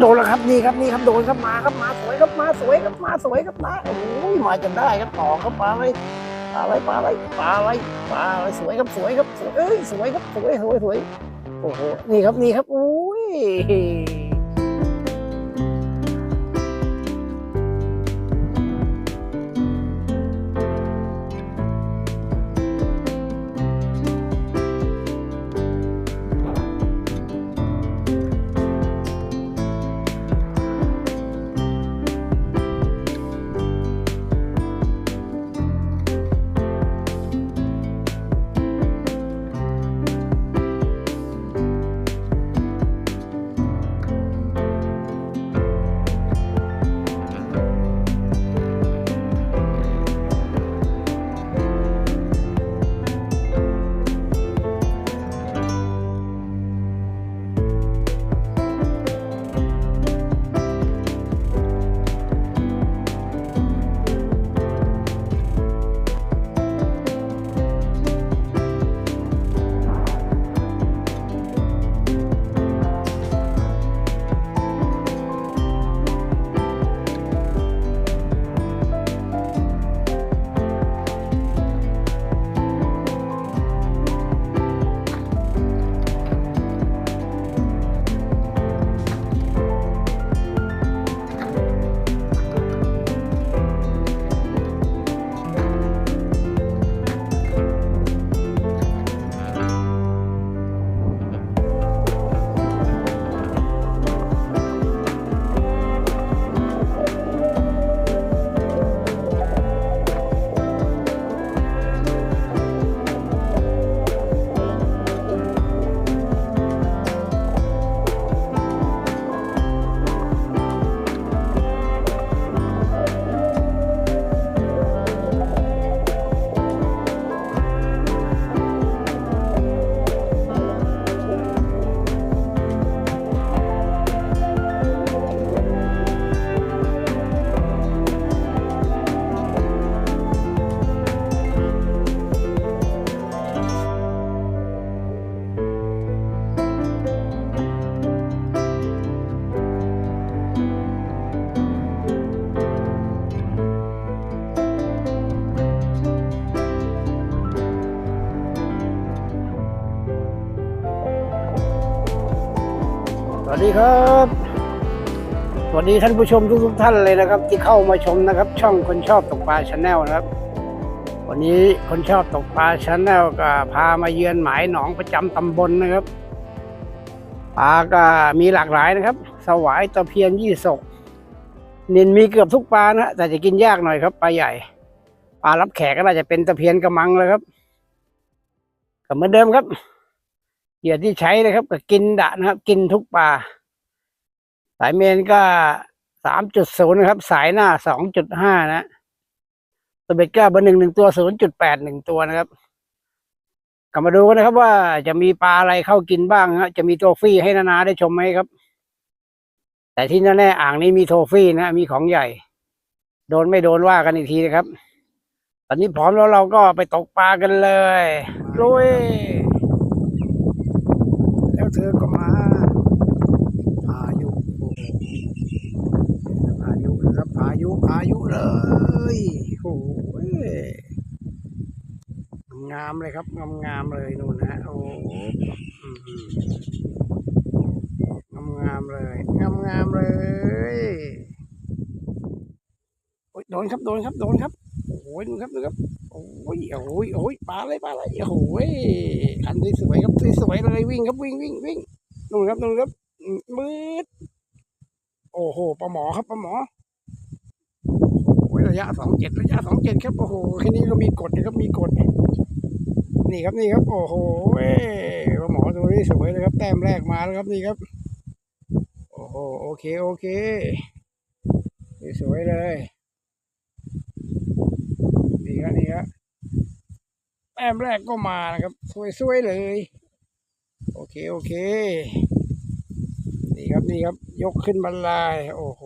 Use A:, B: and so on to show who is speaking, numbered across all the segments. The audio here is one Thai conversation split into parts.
A: โดนแล้วครับนี่ครับนี่ครับโดนครับมาครับมาสวยครับมาสวยครับมาสวยครับมาโอ้ยมาจนได้ครับต่อครับปลาอะไรปลาอะไรปลาอะไรปลาอะไรปลาอะไรสวยครับสวยครับสวยเอ้ยสวยครับสวยสวยสวยโอ้โหนี่ครับนี่ครับอุ้ย ครับ สวัสดีท่านผู้ชมทุกๆท่านเลยนะครับ ที่เข้ามาชมนะครับ ช่องคนชอบตกปลาชาแนลนะครับ วันนี้คนชอบตกปลาชาแนลก็พามาเยือนหมายหนองประจำตำบลนะครับปลาก็มีหลากหลายนะครับ สวายตะเพียนยี่สกนินมีเกือบทุกปลานะฮะแต่จะกินยากหน่อยครับปลาใหญ่ปลารับแขกก็น่าจะเป็นตะเพียนกระมังเลยครับก็เหมือนเดิมครับเหยื่อที่ใช้นะครับก็กินดะนะครับ กินทุกปลา สายเมนก็สามจุดศูนย์นะครับ สายหน้าสองจุดห้านะตัวเบ็ดก็เบอร์หนึ่งหนึ่งตัวศูนย์จุดแปดหนึ่งตัวนะครับกลับมาดูกันนะครับ ว่าจะมีปลาอะไรเข้ากินบ้างฮะจะมีโทฟี่ให้นานาได้ชมไหมครับ แต่ที่แน่ๆอ่างนี้มีโทฟี่นะมีของใหญ่ โดนไม่โดนว่ากันอีกทีนะครับ ตอนนี้พร้อมแล้วเราก็ไปตกปลากันเลยลุยแล้วเธอก็มา พายุโอ้โหพายุนะครับ พายุ พายุเลยโอ้ยงามเลยครับงามงามๆเลยนู่นนะโอ้โหงามงามๆเลยงามงามๆเลยโอ้ยโดนครับโดนครับโดนครับโอ้ยดูครับดูครับโอ้ยโอ้ยโอ้ยปลาเลยปลาเลยโอ้โหคันสวยครับสวยเลยวิ่งครับวิ่งวิ่งวิ่งนู่นครับนู่นครับมืดโอ้โหปลาหมอครับปลาหมอโอ้ยระยะสองเจ็ดระยะสองเจ็ดครับโอ้โหแค่นี้ก็มีกดนะครับมีกด นี่ครับนี่ครับ โอ้โหปลาหมอตัวนี้สวยเลยครับ แต้มแรกมาแล้วครับนี่ครับ โอ้โหโอเคโอเคสวยเลยนี่ครับนี่ครับแต้มแรกก็มานะครับ สวยๆเลย โอเคโอเค นี่ครับนี่ครับ ยกขึ้นบรรลายโอ้โห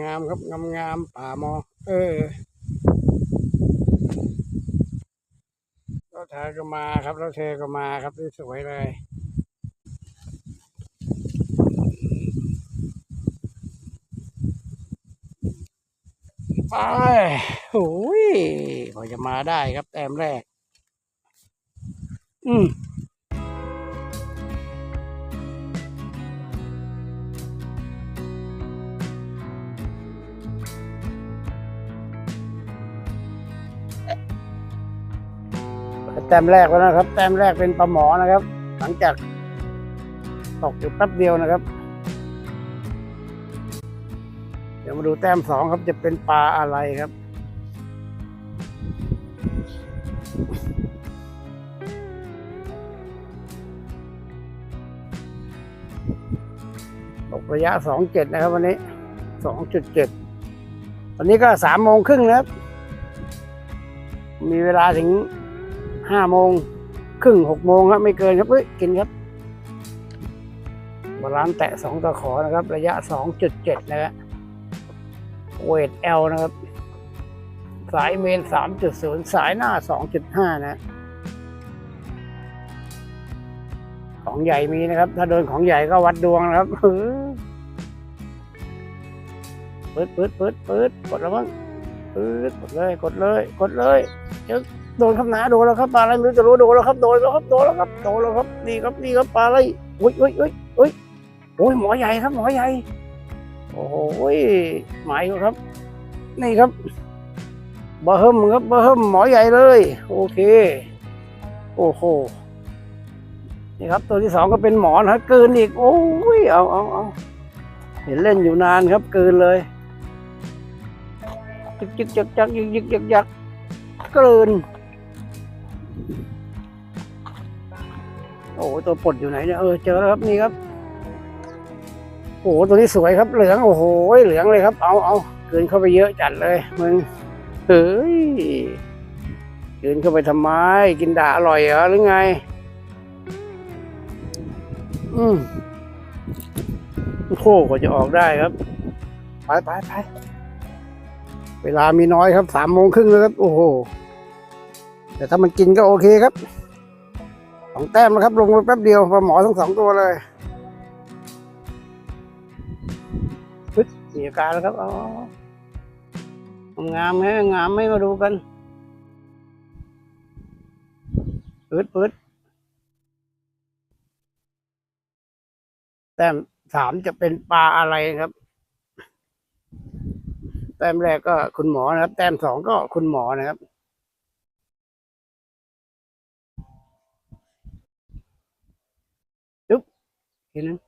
A: งามครับงามๆป่ามอเออ ท้าก็มาครับรถเธอก็มาครับสวยเลยไปโอ้ยพอจะมาได้ครับแต้มแรก อืม แต้มแรกแล้วนะครับ แต้มแรกเป็นปลาหมอนะครับ หลังจากตกอยู่แป๊บเดียวนะครับ เดี๋ยวมาดูแต้มสองครับจะเป็นปลาอะไรครับ ตกระยะสองเจ็ดนะครับ วันนี้สองจุดเจ็ดวันนี้ก็สามโมงครึ่งนะครับ มีเวลาถึง ห้าโมงครึ่งหกโมงครับไม่เกินครับเฮ้ยกินครับบาลานแตะสองตะขอนะครับ ระยะสองจุดเจ็ดนะครับเวทเอลนะครับ สายเมนสามจุดศูนย์สายหน้าสองจุดห้านะของใหญ่มีนะครับ ถ้าโดนของใหญ่ก็วัดดวงนะครับเปิดเปิดเปิดเปิดกดแล้วมั้งเปิดกดเลย กดเลย กดเลยเจอ โดนครับหนาโดนแล้วครับปลาอะไรไม่รู้จะรู้โดนแล้วครับโดนแล้วครับโดนแล้วครับโดนแล้วครับนี่ครับนี่ครับปลาอะไรอุ้ยอุ้ยอุ้ยอุ้ยโอ้ยหมอใหญ่ครับหมอใหญ่โอ้โหหมายครับ นี่ครับบะเฮิมครับบะเฮิมหมอใหญ่เลย โอเค โอ้โหนี่ครับ ตัวที่สองก็เป็นหมอนครับเกินอีก โอ้ยเอาเอาเอาเห็นเล่นอยู่นานครับเกินเลยยึกยึกยักยักยึกยึกยักยักเกิน โอ้โหตัวปลดอยู่ไหนเนี่ยเออเจอแล้วครับนี่ครับโอ้โหตัวนี้สวยครับเหลืองโอ้โหเหลืองเลยครับ เอาเอาเกินเข้าไปเยอะจัดเลยมึงเฮ้ยเกินเข้าไปทำไม กินด่าอร่อยเหรอหรือไง อืมโค้กว่าจะออกได้ครับ ไปไปไปเวลามีน้อยครับสามโมงครึ่งแล้วครับ โอ้โหแต่ถ้ามันกินก็โอเคครับ สองแต้มนะครับ ลงไปแป๊บเดียวปลาหมอทั้งสองตัวเลยปึ๊ดมีอาการแล้วครับอ๋องามไหมงามไหมมาดูกันปึ๊ดปึ๊ดแต้มสามจะเป็นปลาอะไรครับ แต้มแรกก็คุณหมอนะครับ แต้มสองก็คุณหมอนะครับ ทีนึง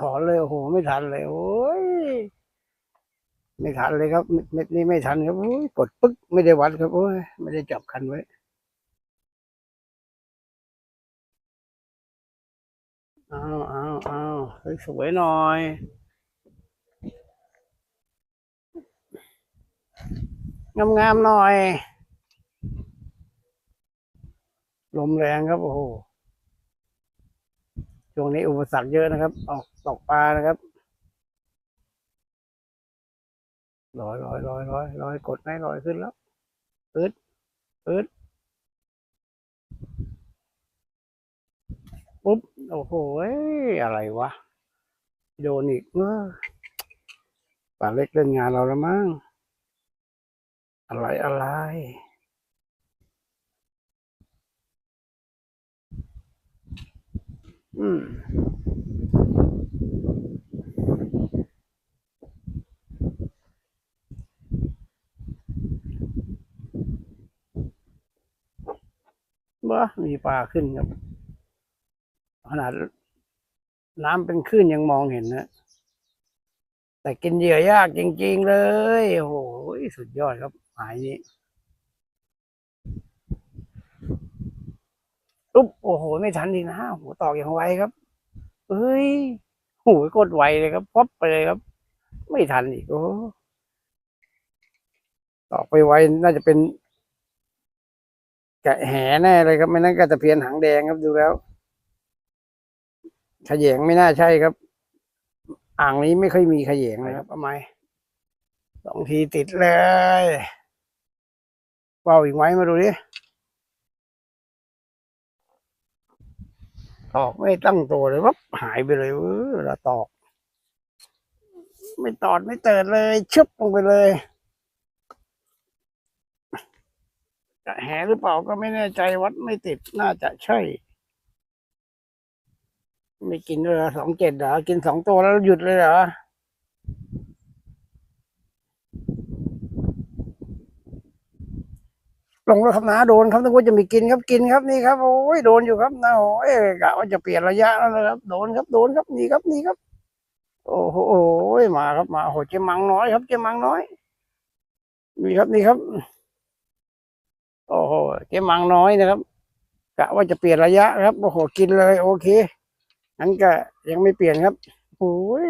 A: ถอนเลยโอ้โหไม่ทันเลย โอ้ยไม่ทันเลยครับเม็ดนี้ไม่ทันครับโอ้ยกดปึ๊กไม่ได้วัดครับโอ้ยไม่ได้จับคันไว้เอาเอาเอาสวยหน่อยงามๆหน่อย ลมแรงครับ โอ้โห ช่วงนี้อุปสรรคเยอะนะครับ ออกตกปลานะครับลอยลอยลอยลอยลอยกดให้ลอยขึ้นแล้วอึดอึดปุ๊บ โอ้โหเอ้ยอะไรวะ โดนอีกเออปลาเล็กเล่นงานเราแล้วมั้งอะไรอะไร อืมบ้ามีปลาขึ้นครับ ขนาดน้ำเป็นคลื่นยังมองเห็นนะ แต่กินเหยื่อยากจริง ๆ เลย โอ้โห สุดยอดครับหายนี้ ปุ๊บโอ้โห ไม่ทันดีนะโหตอกอย่างไวครับเฮ้ยโหกดไวเลยครับป๊อปไปเลยครับ ไม่ทันอีกโอ้ตอกไปไวน่าจะเป็นแกะแหแน่เลยครับไม่นั้นก็จะเพียนหางแดงครับดูแล้วขยงไม่น่าใช่ครับ อ่างนี้ไม่ค่อยมีขยงนะครับเอาไมสองทีติดเลยเบาอีกไหมมาดูดิ ตอกไม่ตั้งตัวเลยวับหายไปเลยเว้ยเวลาตอก ไม่ตอดไม่เติดเลยชึบลงไปเลยจะแหหรือเปล่าก็ไม่แน่ใจวัดไม่ติดน่าจะใช่ ไม่กินเลยเหรอสองเจ็ดเหรอกินสองตัวแล้วหยุดเลยเหรอ ลงแล้วครับนะโดนครับนึกว่าจะมีกินครับกินครับนี่ครับโอ้ยโดนอยู่ครับนะโอ้ยกะว่าจะเปลี่ยนระยะแล้วนะครับ โดนครับโดนครับนี่ครับนี่ครับ โอ้โหมาครับมาโอ้โหเจมังน้อยครับเจมังน้อยนี่ครับนี่ครับ โอ้โหเจมังน้อยนะครับกะว่าจะเปลี่ยนระยะครับโอ้โหกินเลย โอเคงั้นก็ยังไม่เปลี่ยนครับโอ้ย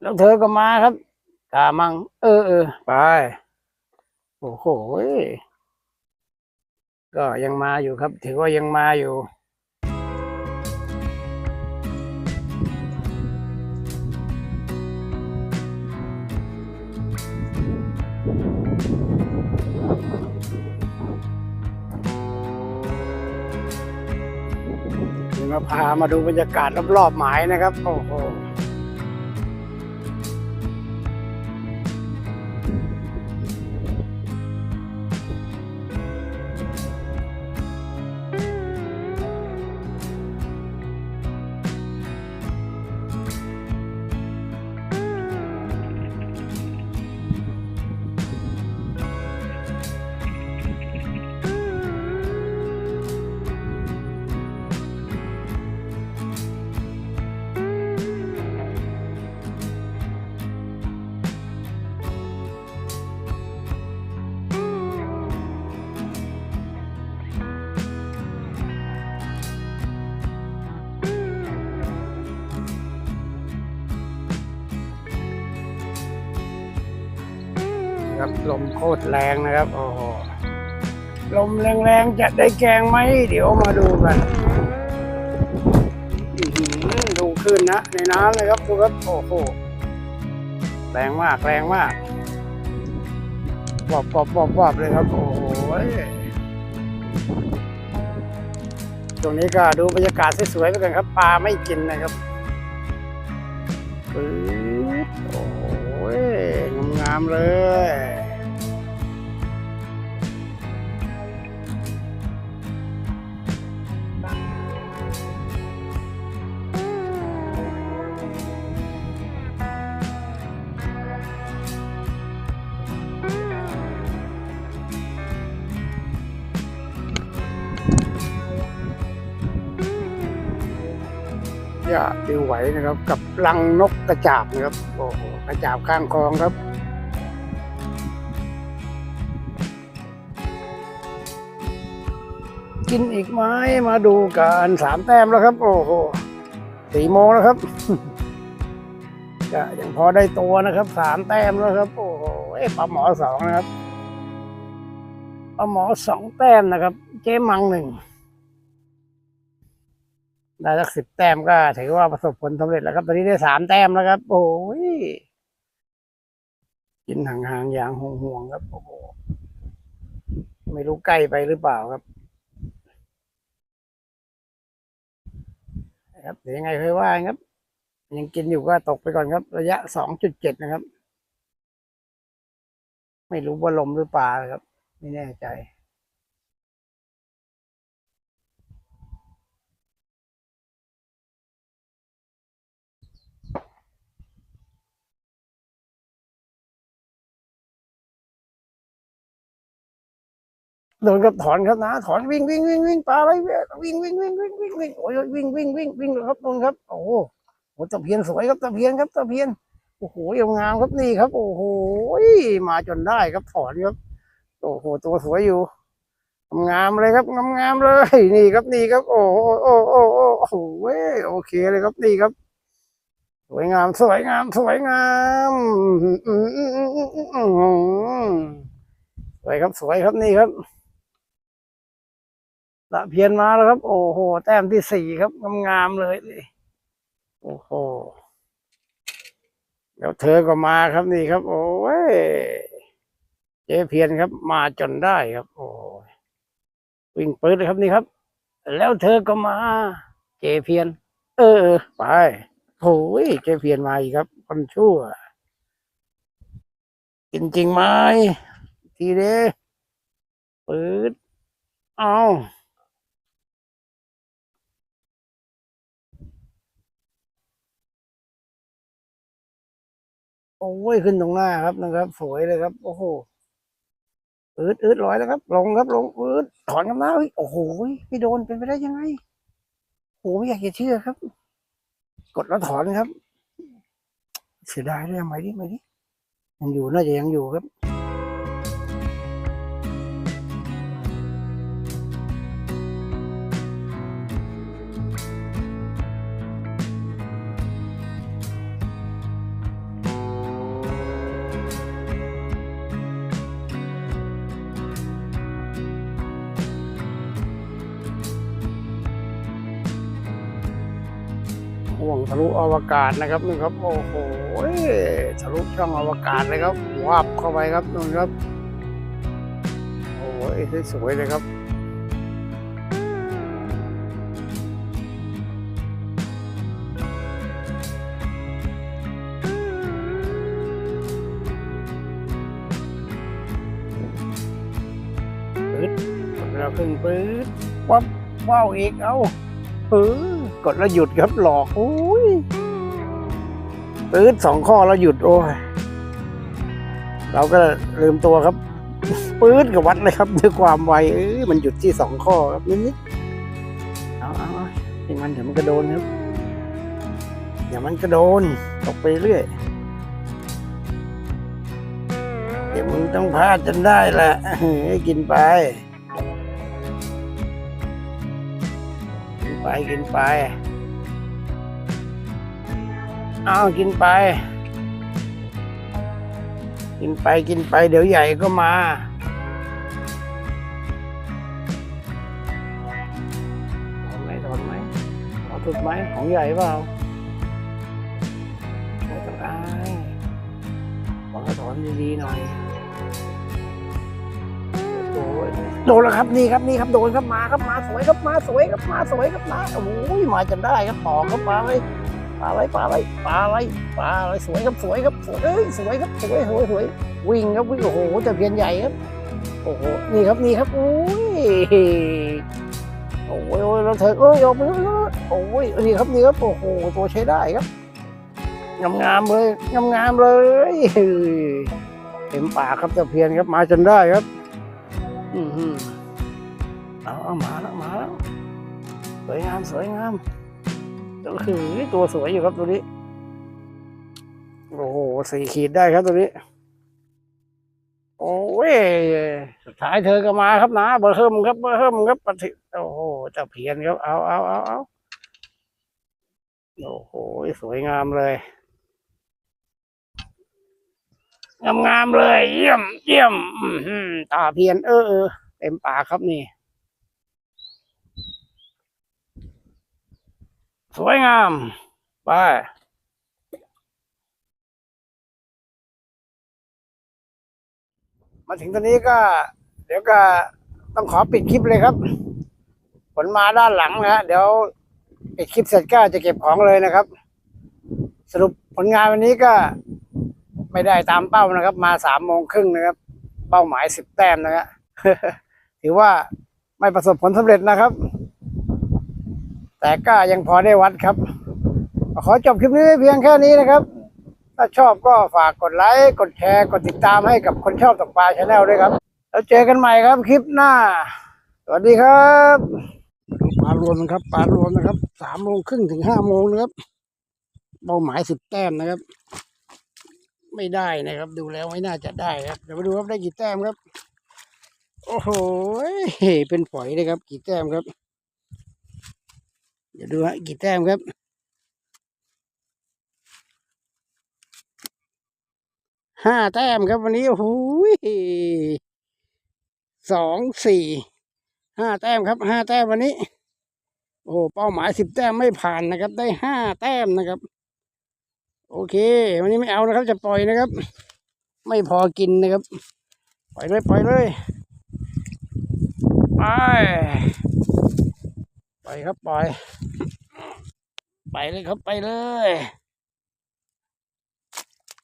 A: แล้วเธอก็มาครับกามัง เออเออไป โอ้โหก็ยังมาอยู่ครับ ถือว่ายังมาอยู่มาพามาดูบรรยากาศรอบๆหมายนะครับ โอ้โห ครับ ลมโคตรแรงนะครับโอ้โหลมแรงๆจะได้แกงไหมเดี๋ยวมาดูกันอื้อหือดูขึ้นนะ ในน้ำเลยครับดูครับโอ้โหแรงมากแรงมากบอบบบบบอบเลยครับ โอ้โหตรงนี้ก็ดูบรรยากาศสวยๆไปกันครับ ปลาไม่กินนะครับปึ๊บโอ้ามเลยอย่าดิวไหวนะครับ กับรังนกกระจาบนะครับ โอ้โหกระจาบข้างคลองครับ กินอีกไหมมาดูกันสามแต้มแล้วครับ โอ้โหสี่โมงแล้วครับก็ยังพอได้ตัวนะครับสามแต้มแล้วครับ โอ้โหเอ้ยปลาหมอสองนะครับปลาหมอสองแต้มนะครับ เจ๊มังหนึ่งได้สักสิบแต้มก็ถือว่าประสบผลสำเร็จแล้วครับ ตอนนี้ได้สามแต้มแล้วครับ โอ้ยกินห่างๆอย่างห่วงๆครับโอ้โหไม่รู้ใกล้ไปหรือเปล่าครับ ครับเดี๋ยวยังไงค่อยว่าครับ ยังกินอยู่ก็ตกไปก่อนครับ ระยะสองจุดเจ็ดนะครับ ไม่รู้ว่าลมหรือปลาครับ ไม่แน่ใจ โดนกับถอนครับนะถอนวิ่งวิ่งวิ่งวิ่งปลาไปวิ่งวิ่งวิ่งวิ่งวิ่งวิ่งโอ้ยวิ่งวิ่งวิ่งวิ่งครับนนครับ โอ้โหตะเพียนสวยครับตะเพียนครับตะเพียนโอ้โหยงามครับนี่ครับ โอ้โหมาจนได้ครับถอนครับ โอ้โหตัวสวยอยู่งามเลยครับงามงามเลยนี่ครับนี่ครับ โอ้โหโอ้โหโอ้โหโอ้โหโอเคเลยครับนี่ครับ สวยงามสวยงามสวยงามอืมอืมอืมอืมอืมอืมสวยครับสวยครับนี่ครับ ตะเพียนมาแล้วครับ โอ้โห แต้มที่สี่ครับงามๆเลยนี่โอ้โหเดี๋ยวเธอก็มาครับนี่ครับ โอ้ยเจ๊เพียนครับ มาจนได้ครับ โอ้ยวิ่งปืดเลยครับนี่ครับ แล้วเธอก็มา เจเพียน เออไปโอ้ยเจเพียนมาอีกครับ คนชั่วกินจริงไหมทีเด้ปืดเอา โอ้ยขึ้นตรงหน้าครับนะครับ สวยเลยครับ โอ้โหอืดอืดลอยแล้วครับ ลงครับลงอืดถอนกันมาเฮ้ยโอ้โหไม่โดนเป็นไปได้ยังไงโอ้ไม่อยากจะเชื่อครับ กดแล้วถอนครับ เสียดายเลยทำไมดิไม่ดิยังอยู่น่าจะยังอยู่ครับ ลุอวกาศนะครับนี่ครับโอ้โหทะลุช่องอวกาศเลยครับวับเข้าไปครับนู่นครับโอ้ยสวยเลยครับปื๊ดกดแล้วขึ้นปื๊ดวับว้าวอีกเอ้าเออกดแล้วหยุดครับหลอกโอ้ย ปื๊ดสองข้อแล้วหยุดโอ้ยเราก็ลืมตัวครับปื๊ดกับวัดเลยครับด้วยความไวเออมันหยุดที่สองข้อครับนิดๆเอาเอาเอาให้มันเดี๋ยวมันกระโดนครับเดี๋ยวมันกระโดนตกไปเรื่อยเดี๋ยวมึงต้องพลาดจนได้แหละให้กินไปกินไปกินไป เอากินไป กินไปกินไป เดี๋ยวใหญ่ก็มา ถอนไหมถอนไหมถอนถูกไหมของใหญ่เปล่าไม่ต้องอายขอให้ถอนดีๆหน่อยโอ้ยโดนแล้วครับนี่ครับนี่ครับโดนครับมาครับมาสวยครับมาสวยครับมาสวยครับมาโอ้ยมาจนได้ครับต่อครับปลาไว้ ปลาอะไว้ปลาอะไว้ปลาอะไว้ปลาอะไว้สวยครับสวยครับสวยเอ้ยสวยครับสวยสวยสวยวิ่งครับวิ่งโอ้โหแต่เพียนใหญ่ครับโอ้โหนี่ครับนี่ครับโอ้ยโอ้ยโอ้ยเราเถอะเอ้ยออกมาแล้วโอ้ยนี่ครับนี่ครับโอ้โหตัวใช้ได้ครับงามงามเลยงามงามเลยเต็มปากครับตะเพียนครับมาจนได้ครับ อือหือเอาเอามาแล้วมาแล้วสวยงามสวยงาม ก็คือตัวสวยอยู่ครับตัวนี้ โอ้โหสี่ขีดได้ครับตัวนี้ โอ้ยสุดท้ายเธอก็มาครับนะเบอร์เฮิมครับเบอร์เฮิมครับปฏิโอ้โหเจะเพียนครับ เอาเอาเอาเอาโอ้โหสวยงามเลยงามงามๆเลย เยี่ยมเยี่ยมตาเพียน เออเออเต็มปากครับนี่ สวยงาม ไปมาถึงตอนนี้ก็ เดี๋ยวก็ต้องขอปิดคลิปเลยครับผลมาด้านหลังนะฮะเดี๋ยวปิดคลิปเสร็จก็จะเก็บของเลยนะครับ สรุปผลงานวันนี้ก็ไม่ได้ตามเป้านะครับ มาสามโมงครึ่งนะครับ เป้าหมายสิบแต้มนะฮะถือว่าไม่ประสบผลสำเร็จนะครับ แต่ก็ยังพอได้วัดครับ ขอจบคลิปนี้เพียงแค่นี้นะครับ ถ้าชอบก็ฝากกดไลค์กดแชร์กดติดตามให้กับคนชอบตกปลาชาแนลด้วยครับ แล้วเจอกันใหม่ครับคลิปหน้า สวัสดีครับปลารวมนะครับปลารวมนะครับสามโมงครึ่งถึงห้าโมงนะครับเป้าหมายสิบแต้มนะครับ ไม่ได้นะครับ ดูแล้วไม่น่าจะได้ครับเดี๋ยวมาดูครับได้กี่แต้มครับ โอ้โหเป็นฝอยเลยครับ กี่แต้มครับ ดี๋ยวดูฮะกี่แต้มครับ ห้าแต้มครับวันนี้โอ้โหสองสี่ห้าแต้มครับห้าแต้มวันนี้ โอ้เป้าหมายสิบแต้มไม่ผ่านนะครับ ได้ห้าแต้มนะครับ โอเค วันนี้ไม่เอานะครับ จะปล่อยนะครับ ไม่พอกินนะครับ ปล่อยเลยปล่อยเลยไป ไปครับไป ไปเลยครับไปเลย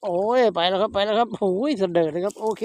A: โอ้ยไปแล้วครับไปแล้วครับโอ้ยเสด็จเลยครับ โอเค